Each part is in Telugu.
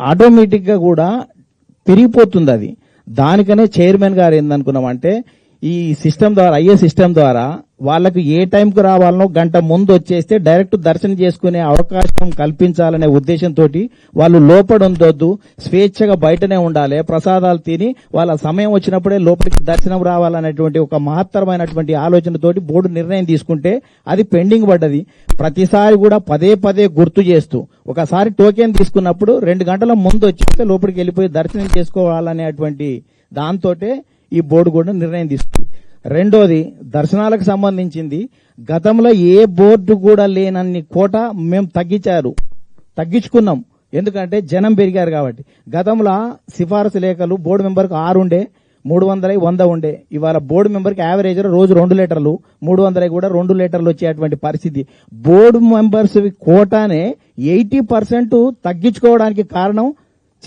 ఆటోమేటిక్గా కూడా పెరిగిపోతుంది అది. దానికనే చైర్మన్ గారు ఏందనుకున్నామంటే ఈ సిస్టమ్ ద్వారా అయ్యే సిస్టమ్ ద్వారా వాళ్ళకి ఏ టైంకు రావాలనో గంట ముందు వచ్చేస్తే డైరెక్ట్ దర్శనం చేసుకునే అవకాశం కల్పించాలనే ఉద్దేశంతో వాళ్ళు లోపల ఉండొద్దు స్వేచ్ఛగా బయటనే ఉండాలి ప్రసాదాలు తిని వాళ్ళ సమయం వచ్చినప్పుడే లోపలికి దర్శనం రావాలనేటువంటి ఒక మహత్తరమైనటువంటి ఆలోచనతోటి బోర్డు నిర్ణయం తీసుకుంటే అది పెండింగ్ పడ్డది. ప్రతిసారి కూడా పదే పదే గుర్తు చేస్తూ ఒకసారి టోకెన్ తీసుకున్నప్పుడు రెండు గంటల ముందు వచ్చేస్తే లోపలికి వెళ్ళిపోయి దర్శనం చేసుకోవాలనేటువంటి దాంతోటే ఈ బోర్డు కూడా నిర్ణయం తీసుకుంది. రెండోది దర్శనాలకు సంబంధించింది. గతంలో ఏ బోర్డు కూడా లేనన్ని కోట మేము తగ్గించారు. తగ్గించుకున్నాం. ఎందుకంటే జనం పెరిగారు కాబట్టి. గతంలో సిఫారసు లేఖలు బోర్డు మెంబర్కి ఆరు ఉండే మూడు వందల వంద ఉండే. ఇవాళ బోర్డు మెంబర్కి యావరేజ్ రోజు రెండు లీటర్లు మూడు వందల కూడా రెండు లీటర్లు వచ్చేటువంటి పరిస్థితి. బోర్డు మెంబర్స్ కోటానే ఎయిటీ పర్సెంట్ తగ్గించుకోవడానికి కారణం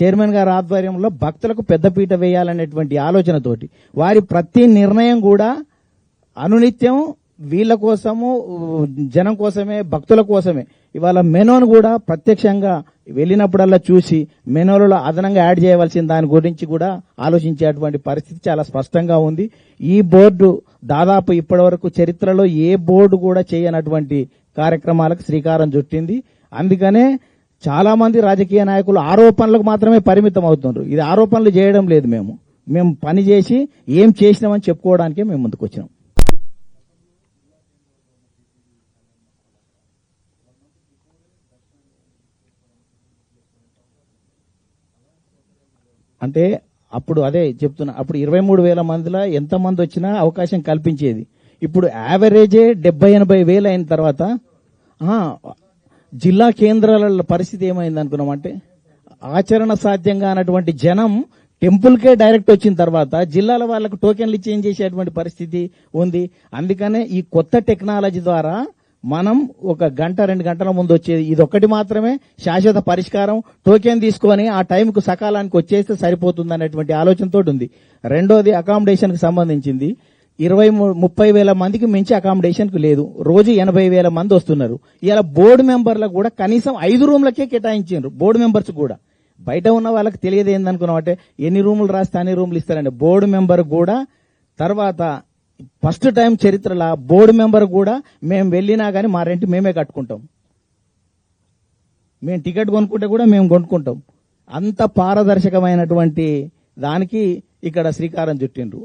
చైర్మన్ గారి ఆధ్వర్యంలో భక్తులకు పెద్దపీట వేయాలనేటువంటి ఆలోచనతోటి వారి ప్రతి నిర్ణయం కూడా అనునిత్యం వీళ్ళ కోసము జనం కోసమే భక్తుల కోసమే. ఇవాళ మెనోను కూడా ప్రత్యక్షంగా వెళ్ళినప్పుడల్లా చూసి మెనోలలో అదనంగా యాడ్ చేయవలసిన దాని గురించి కూడా ఆలోచించేటువంటి పరిస్థితి చాలా స్పష్టంగా ఉంది. ఈ బోర్డు దాదాపు ఇప్పటివరకు చరిత్రలో ఏ బోర్డు కూడా చేయనటువంటి కార్యక్రమాలకు శ్రీకారం చుట్టింది. అందుకనే చాలా మంది రాజకీయ నాయకులు ఆరోపణలకు మాత్రమే పరిమితం అవుతున్నారు ఇది ఆరోపణలు చేయడం లేదు మేము. మేము పని చేసి ఏం చేసినామని చెప్పుకోవడానికే మేము ముందుకు వచ్చినాం. అంటే అప్పుడు అదే చెప్తున్నా అప్పుడు ఇరవై మూడు వేల మందిలో ఎంత మంది వచ్చినా అవకాశం కల్పించేది. ఇప్పుడు యావరేజే డెబ్బై ఎనభై వేలు అయిన తర్వాత జిల్లా కేంద్రాల పరిస్థితి ఏమైంది అనుకున్నామంటే ఆచరణ సాధ్యంగా అన్నటువంటి జనం టెంపుల్కే డైరెక్ట్ వచ్చిన తర్వాత జిల్లాల వాళ్ళకు టోకెన్లు చేంజ్ చేసేటువంటి పరిస్థితి ఉంది. అందుకనే ఈ కొత్త టెక్నాలజీ ద్వారా మనం ఒక గంట రెండు గంటల ముందు వచ్చేది. ఇది ఒక్కటి మాత్రమే శాశ్వత పరిష్కారం. టోకెన్ తీసుకొని ఆ టైంకు సకాలానికి వచ్చేస్తే సరిపోతుంది అనేటువంటి ఆలోచనతో ఉంది. రెండోది అకామిడేషన్కి సంబంధించింది. ఇరవై ముప్పై వేల మందికి మించి అకామిడేషన్కు లేదు. రోజు ఎనభై వేల మంది వస్తున్నారు. ఇలా బోర్డు మెంబర్లకు కూడా కనీసం ఐదు రూమ్లకే కేటాయించారు బోర్డు మెంబర్స్ కూడా. బయట ఉన్న వాళ్ళకి తెలియదు ఏందనుకున్నాం అంటే ఎన్ని రూములు రాస్తే అన్ని రూములు ఇస్తారండి బోర్డు మెంబర్ కూడా తర్వాత ఫస్ట్ టైం చరిత్రలో బోర్డు మెంబర్ కూడా మేము వెళ్ళినా కానీ మా రెంట్ మేమే కట్టుకుంటాం. మేము టికెట్ కొనుక్కుంటే కూడా మేము కొనుక్కుంటాం. అంత పారదర్శకమైనటువంటి దానికి ఇక్కడ శ్రీకారం చుట్టిండ్రు.